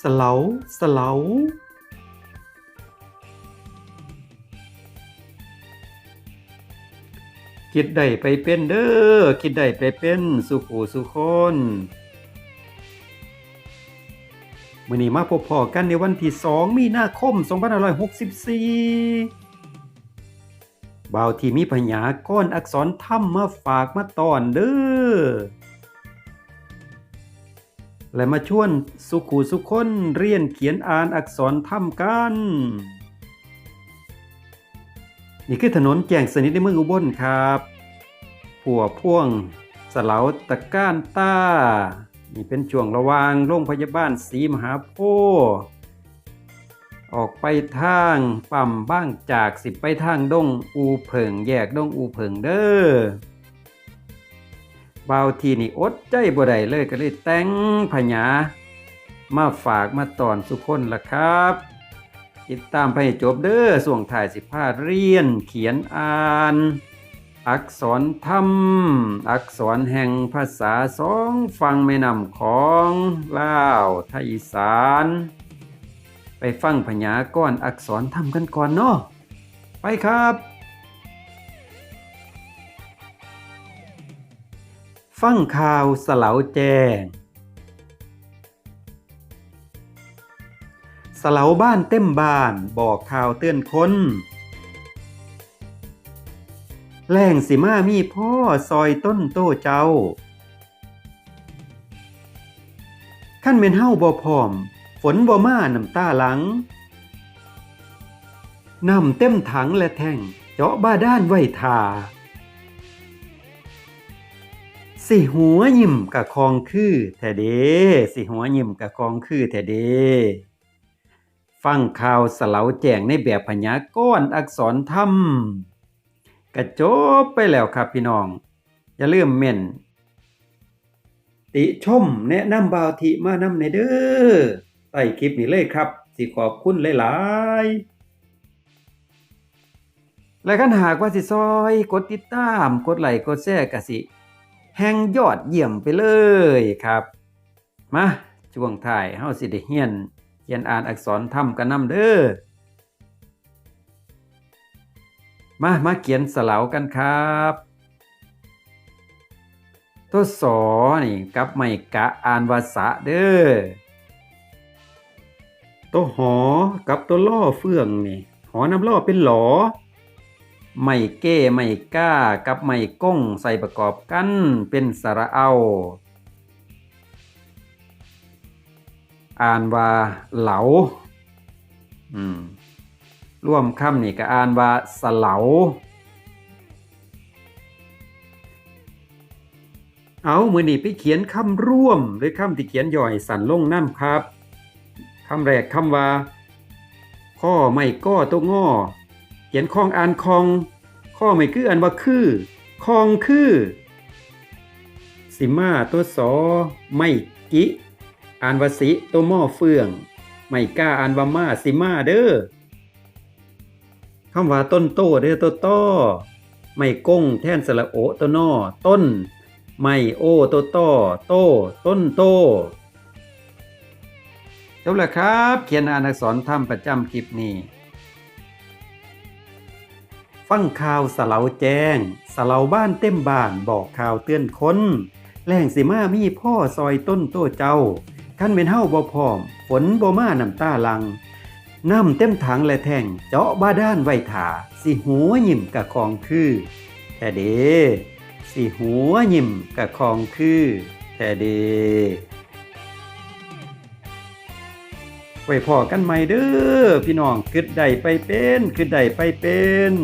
สลาสลาคิดได้ไปเป็นเด้อ คิดได้ไปเป็นสุขูสุคนมื่อนี้มาพบพอกันในวันที่ 2 มีนาคม 2564บ่าวที่มีพญาก้อนอักษรถ้ำมาฝากมาตอนเด้อ และมาชวนสุขูสุคนเรียนเขียนอ่านอักษรถ้ำกัน นี่คือถนนแจ้งสนิทในเมืองอุบลครับผัวพ่วงสลาตะก้านต้า นี่เป็นช่วงระวางโรงพยาบาลศรีมหาโพธิ์ออกไปทางปั๊มบ้างจากสิบไปทางดงอูเผิงแยกดงอูเผิงเด้อ บาวทีนี่อดใจบ่ได้เลยก็เลยแต่งพญามาฝากมาตอนสุคนละครับ ติดตามไปให้จบเด้อส่วงถ่ายสิพาเรียนเขียนอ่าน อักษรธรรม อักษรแห่งภาษาสองฟังแม่นำของลาวไทยอีสาน ไปฟังพญาก้อนอักษรธรรมกันก่อนเนาะไปครับ ฟังข่าวสลาวแจงสลาวบ้านเต็มบ้านบอกข่าวเตือนคน แรงสิมามีพ่อซอยต้นโตเจ้า ขั้นเมนเฮาบ่พร้อม ฝนบ่มาน้ำตาหลัง น้ำเต็มถังและแท่งเจาะบ้าด้านไว้ทา สิหัวยิ้มกะคองคือแท้เดสิหัวยิ้มกะคองคือแท้เดฟังข่าวสลาวแจงในแบบพญากรอักษรธรรมกระจบไปแล้วครับพี่น้อง อย่าลืมเม่น ติชมแนะนำบาวทิมานำในเด้อใต้คลิปนี้เลยครับ สิขอบคุณหลายๆและกันหากว่าสิซอย กดติดตาม กดไลค์กดแชร์กะสิ แห่งยอดเยี่ยมไปเลยครับ มาช่วงท้ายเฮาสิได้เฮียนเขียนอ่านอักษรธรรมกันนำเด้อมามาเขียนสลาวกันครับตัวสอนี่กับไม่กะอ่านวาสะเด้อตัวหอกับตัวล่อเฟื่องนี่หอนำล่อเป็นหลอ ไม่เก้ไม่ก้ากับไม่ก้งใส่ประกอบกันเป็นสระเอา อ่านว่าเหลาอืมร่วมคำนี่ก็อ่านว่าสเหลา เอามือนี่ไปเขียนคำร่วมหรือคำที่เขียนย่อยสั่นลงน้ำครับคำแรกคำว่าข้อไม่ก้อตัวง้อ เขียนคองอ่านคองข้อไม่คืออ่านว่าคือคองคือ สิมาตัวสอไม่กิอ่านว่าสิตัวหม้อเฟืองไม่กล้าอ่านว่ามาสิมาเด้อคำว่าต้นโตเด้อตัวต้อไม่ก้งแท่นสระโอตัวนอต้น ไม่โอตัวต้อโตต้นโตจบแล้วครับ เขียนอ่านอักษรธรรมประจำคลิปนี้ ฟังข่าวสะเหลาแจ้งสะเหลาบ้านเต็มบ้านบอกข่าวเตือนคนแรงสิมามีพ่อซอยต้นโตเจ้าขั้นเป็นเฮ้าบ่พร้อม ฝนบ่มาน้ำตาลัง น้ำเต็มถังและแท่งเจาะบ้าด้านไว้ถาสิหัวยิ้มกะคองคือแท้เดสิหัวยิ้มกะคองคือแท้เดไว้พอกันใหม่เด้อพี่น้องคิดได้ไปเป็นคิดได้ไปเป็น